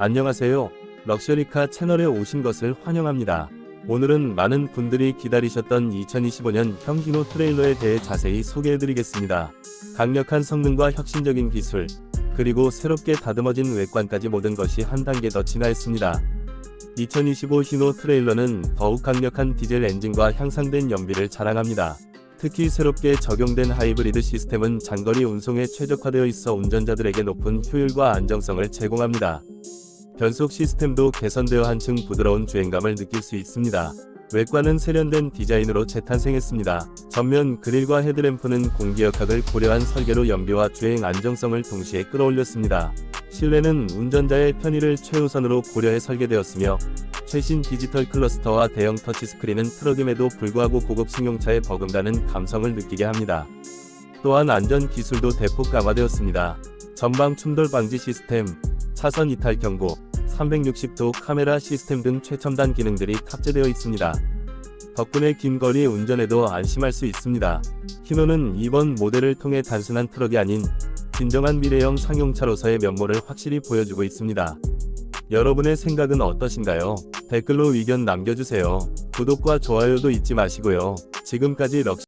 안녕하세요. 럭셔리카 채널에 오신 것을 환영합니다. 오늘은 많은 분들이 기다리셨던 2025년 형기노 트레일러에 대해 자세히 소개해드리겠습니다. 강력한 성능과 혁신적인 기술, 그리고 새롭게 다듬어진 외관까지 모든 것이 한 단계 더 진화했습니다. 2025 히노 트레일러는 더욱 강력한 디젤 엔진과 향상된 연비를 자랑합니다. 특히 새롭게 적용된 하이브리드 시스템은 장거리 운송에 최적화되어 있어 운전자들에게 높은 효율과 안정성을 제공합니다. 변속 시스템도 개선되어 한층 부드러운 주행감을 느낄 수 있습니다. 외관은 세련된 디자인으로 재탄생했습니다. 전면 그릴과 헤드램프는 공기역학을 고려한 설계로 연비와 주행 안정성을 동시에 끌어올렸습니다. 실내는 운전자의 편의를 최우선으로 고려해 설계되었으며 최신 디지털 클러스터와 대형 터치스크린은 트럭임에도 불구하고 고급 승용차에 버금가는 감성을 느끼게 합니다. 또한 안전 기술도 대폭 강화되었습니다. 전방 충돌 방지 시스템, 차선 이탈 경고, 360도 카메라 시스템 등 최첨단 기능들이 탑재되어 있습니다. 덕분에 긴 거리 운전에도 안심할 수 있습니다. 히노는 이번 모델을 통해 단순한 트럭이 아닌 진정한 미래형 상용차로서의 면모를 확실히 보여주고 있습니다. 여러분의 생각은 어떠신가요? 댓글로 의견 남겨주세요. 구독과 좋아요도 잊지 마시고요. 지금까지 럭